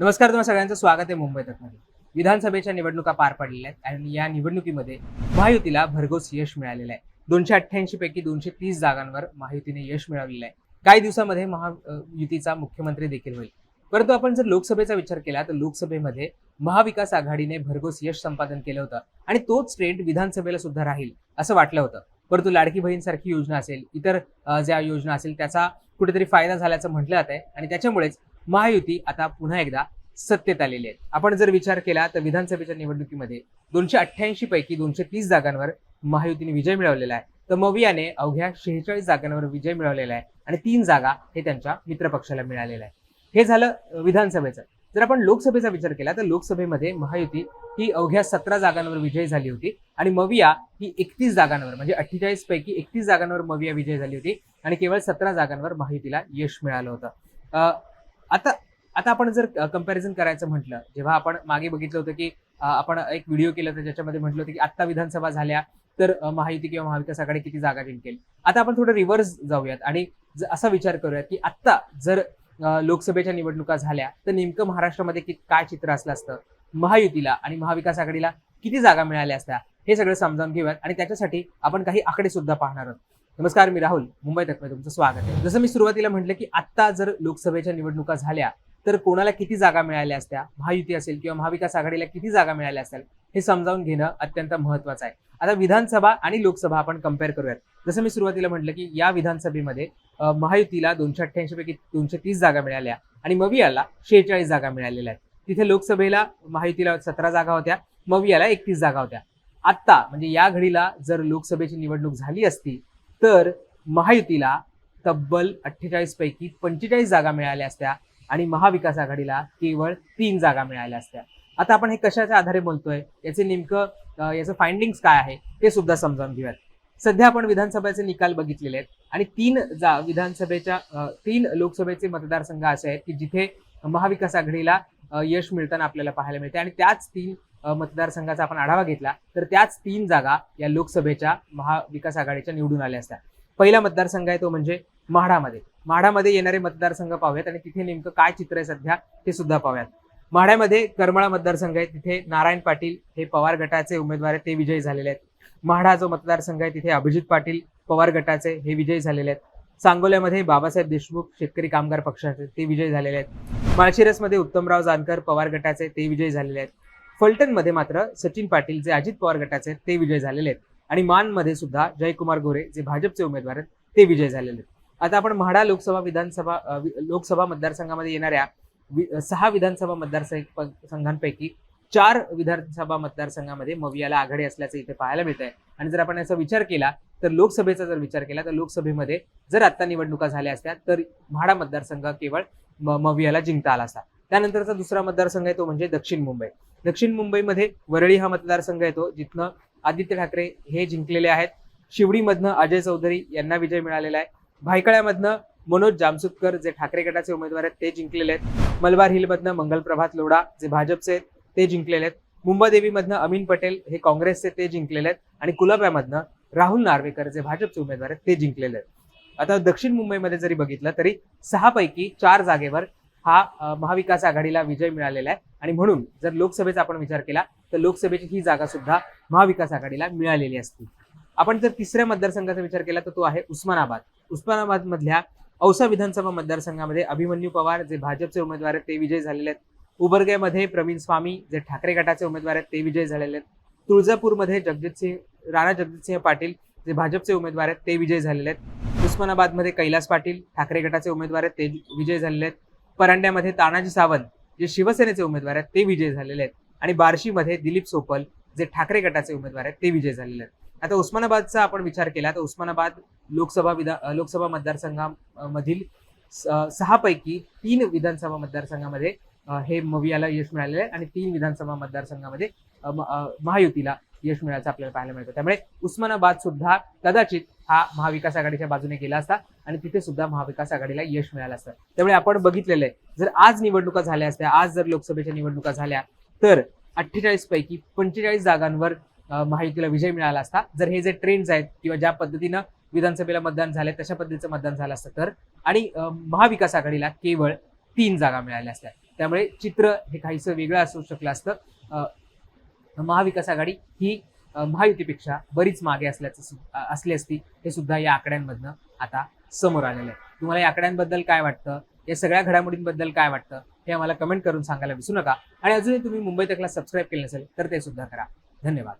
नमस्कार तुम्हाला सगळ्यांचं स्वागत आहे मुंबई तकमध्ये विधानसभेच्या निवडणुका पार पडलेल्या आहेत आणि या निवडणुकीमध्ये महायुतीला भरघोस यश मिळालेलं आहे. दोनशे अठ्ठ्याऐंशी पैकी दोनशे तीस जागांवर महायुतीने यश मिळवलेलं आहे. काही दिवसामध्ये महायुतीचा मुख्यमंत्री देखील होईल. परंतु आपण जर लोकसभेचा विचार केला तर लोकसभेमध्ये महाविकास आघाडीने भरघोस यश संपादन केलं होतं आणि तोच ट्रेंड विधानसभेला सुद्धा राहील असं वाटलं होतं. परंतु लाडकी बहीणसारखी योजना असेल इतर ज्या योजना असेल त्याचा कुठेतरी फायदा झाल्याचं म्हटलं जात आहे आणि त्याच्यामुळेच महायुती आता पुन्हा एकदा सत्तेत आलेली आहे आपण जर विचार केला तर विधानसभेच्या निवडणुकीमध्ये दोनशे अठ्ठ्याऐंशी पैकी दोनशे तीस जागांवर महायुतीने विजय मिळवलेला आहे. तर मवियाने अवघ्या शेहेचाळीस जागांवर विजय मिळवलेला आहे आणि तीन जागा हे त्यांच्या मित्रपक्षाला मिळालेल्या आहे. हे झालं विधानसभेचं. जर आपण लोकसभेचा विचार केला तर लोकसभेमध्ये महायुती ही अवघ्या सतरा जागांवर विजयी झाली होती आणि मविया ही एकतीस जागांवर म्हणजे अठ्ठेचाळीस पैकी एकतीस जागांवर मविया विजयी झाली होती आणि केवळ सतरा जागांवर महायुतीला यश मिळालं होतं. आता आता आपण जर कंपॅरिझन करायचं म्हटलं जेव्हा आपण मागे बघितलं होतं की आपण एक व्हिडिओ केला होता ज्याच्यामध्ये म्हटलं होतं की आत्ता विधानसभा झाल्या तर महायुती किंवा महाविकास आघाडी किती जागा जिंकेल. आता आपण थोडं रिव्हर्स जाऊयात आणि असा विचार करूयात की आत्ता जर लोकसभेच्या निवडणुका झाल्या तर नेमकं महाराष्ट्रामध्ये काय चित्र असलं असतं? महायुतीला आणि महाविकास आघाडीला किती जागा मिळाल्या असत्या? हे सगळं समजावून घेऊयात आणि त्याच्यासाठी आपण काही आकडे सुद्धा पाहणार आहोत. नमस्कार मी राहुल. मुंबई तुमचं स्वागत आहे. जसं मी सुरुवातीला म्हटलं की आत्ता जर लोकसभेच्या निवडणुका झाल्या तर कोणाला किती जागा मिळाल्या असत्या? महायुती असेल किंवा महाविकास आघाडीला किती जागा मिळाल्या असतील हे समजावून घेणं अत्यंत महत्वाचं आहे. आता विधानसभा आणि लोकसभा आपण कंपेअर करूयात. जसं मी सुरुवातीला म्हटलं की या विधानसभेमध्ये महायुतीला दोनशे अठ्ठ्याऐंशी पैकी दोनशे तीस जागा मिळाल्या आणि मवियाला शेहेचाळीस जागा मिळालेल्या आहेत. तिथे लोकसभेला महायुतीला सतरा जागा होत्या मवियाला एकतीस जागा होत्या. आत्ता म्हणजे या घडीला जर लोकसभेची निवडणूक झाली असती तर महायुतीला तब्बल अठ्ठेचाळीस पैकी पंचेचाळीस जागा मिळाल्या असत्या आणि महाविकास आघाडीला केवळ तीन जागा मिळाल्या असत्या. आता आपण हे कशाच्या आधारे बोलतोय? याचे नेमकं याचं फाइंडिंग्स काय आहे ते सुद्धा समजावून घेऊयात. सध्या आपण विधानसभेचे निकाल बघितलेले आहेत आणि तीन जा विधानसभेच्या तीन लोकसभेचे मतदारसंघ असे आहेत की जिथे महाविकास आघाडीला यश मिळताना आपल्याला पाहायला मिळते आणि त्याच तीन मतदारसंघाचा आपण आढावा घेतला तर त्याच तीन जागा या लोकसभेच्या महाविकास आघाडीच्या निवडून आल्या असतात पहिला मतदारसंघ आहे तो म्हणजे म्हाडामध्ये. म्हाडामध्ये येणारे मतदारसंघ पाहूयात आणि तिथे नेमकं काय चित्र आहे सध्या ते सुद्धा पाहूयात. म्हाड्यामध्ये करमाळा मतदारसंघ आहे तिथे नारायण पाटील हे पवार गटाचे उमेदवार आहेत ते विजयी झालेले आहेत. म्हाडा जो मतदारसंघ आहे तिथे अभिजित पाटील पवार गटाचे हे विजयी झालेले आहेत. सांगोल्यामध्ये बाबासाहेब देशमुख शेतकरी कामगार पक्षाचे ते विजयी झालेले आहेत. माळशिरसमध्ये उत्तमराव जानकर पवार गटाचे ते विजयी झालेले आहेत. फलटणमध्ये मात्र सचिन पाटील जे अजित पवार गटाचे आहेत ते विजय झालेले आहेत. आणि मानमध्ये सुद्धा जयकुमार गोरे जे भाजपचे उमेदवार आहेत ते विजय झालेले आहेत. आता आपण म्हाडा लोकसभा विधानसभा लोकसभा मतदारसंघामध्ये येणाऱ्या सहा विधानसभा मतदारसंघ संघांपैकी चार विधानसभा मतदारसंघामध्ये मवियाला आघाडी असल्याचं इथे पाहायला मिळत आहे आणि जर आपण याचा विचार केला तर लोकसभेचा जर विचार केला तर लोकसभेमध्ये जर आता निवडणुका झाल्या असत्या तर म्हाडा मतदारसंघ केवळ मवियाला जिंकता आला असता. त्यानंतरचा दुसरा मतदारसंघ आहे तो म्हणजे दक्षिण मुंबई. दक्षिण मुंबईमध्ये वरळी हा मतदारसंघ येतो जिथनं आदित्य ठाकरे हे जिंकलेले आहेत. शिवडीमधनं अजय चौधरी यांना विजय मिळालेला आहे. भायखळ्यामधनं मनोज जामसुतकर जे ठाकरे गटाचे उमेदवार आहेत ते जिंकलेले आहेत. मलबार हिलमधनं मंगल प्रभात लोढा जे भाजपचे आहेत ते जिंकलेले आहेत. मुंबादेवीमधनं अमीन पटेल हे काँग्रेसचे ते जिंकलेले आहेत. आणि कुलाब्यामधनं राहुल नार्वेकर जे भाजपचे उमेदवार आहेत ते जिंकलेले आहेत. आता दक्षिण मुंबईमध्ये जरी बघितलं तरी सहापैकी चार जागेवर हा महाविकास आघाडीला विजय मिळालेला आहे. आणि म्हणून जर लोकसभेचा आपण विचार केला तर लोकसभेची ही जागा सुद्धा महाविकास आघाडीला मिळालेली असती. आपण जर तिसऱ्या मतदारसंघाचा विचार केला तर तो आहे उस्मानाबाद. उस्मानाबाद मधल्या औसा विधानसभा मतदारसंघामध्ये अभिमन्यू पवार जे भाजपचे उमेदवार आहेत ते विजय झालेले आहेत. उबरगेमध्ये प्रवीण स्वामी जे ठाकरे गटाचे उमेदवार आहेत ते विजय झालेले आहेत. तुळजापूरमध्ये जगजितसिंह राणा जगजितसिंह पाटील जे भाजपचे उमेदवार आहेत ते विजय झालेले आहेत. उस्मानाबादमध्ये कैलास पाटील ठाकरे गटाचे उमेदवार आहेत ते विजय झालेले आहेत. परांड्यामध्ये तानाजी सावंत जे शिवसेनेचे उमेदवार आहेत ते विजय झालेले आहेत. आणि बार्शीमध्ये दिलीप सोपल जे ठाकरे गटाचे उमेदवार आहेत ते विजय झालेले आहेत. आता उस्मानाबादचा आपण विचार केला तर उस्मानाबाद लोकसभा विधा लोकसभा मतदारसंघामधील सहापैकी तीन विधानसभा मतदारसंघामध्ये हे मवियाला यश मिळालेलं आहे. आणि तीन विधानसभा मतदारसंघामध्ये म- महायुतीला यश मिळायचं आपल्याला पाहायला मिळतं. त्यामुळे उस्मानाबाद सुद्धा कदाचित हा महाविकास आघाडीच्या बाजूने गेला असता आणि तिथे सुद्धा महाविकास आघाडीला यश मिळालं असतं. त्यामुळे आपण बघितलेलं आहे जर आज निवडणुका झाल्या असत्या आज जर लोकसभेच्या निवडणुका झाल्या तर अठ्ठेचाळीस पैकी पंचेचाळीस जागांवर महायुतीला विजय मिळाला असता. जर हे जे ट्रेंड्स आहेत किंवा ज्या पद्धतीनं विधानसभेला मतदान झालंय तशा पद्धतीचं मतदान झालं असतं तर आणि महाविकास आघाडीला केवळ तीन जागा मिळाल्या असत्या. त्यामुळे चित्र हे काहीसं वेगळं असू शकलं असतं. महाविकास आघाडी ही महायुतीपेक्षा बरीच मागे असल्याचं असली असती हे सुद्धा या आकड्यांमधनं आता समोर आलेलं आहे. तुम्हाला या आकड्यांबद्दल काय वाटतं? या सगळ्या घडामोडींबद्दल काय वाटतं? हे आम्हाला कमेंट करून सांगायला विसरू नका. आणि अजूनही तुम्ही मुंबई तकला सबस्क्राईब केलं नसेल तर ते सुद्धा करा. धन्यवाद.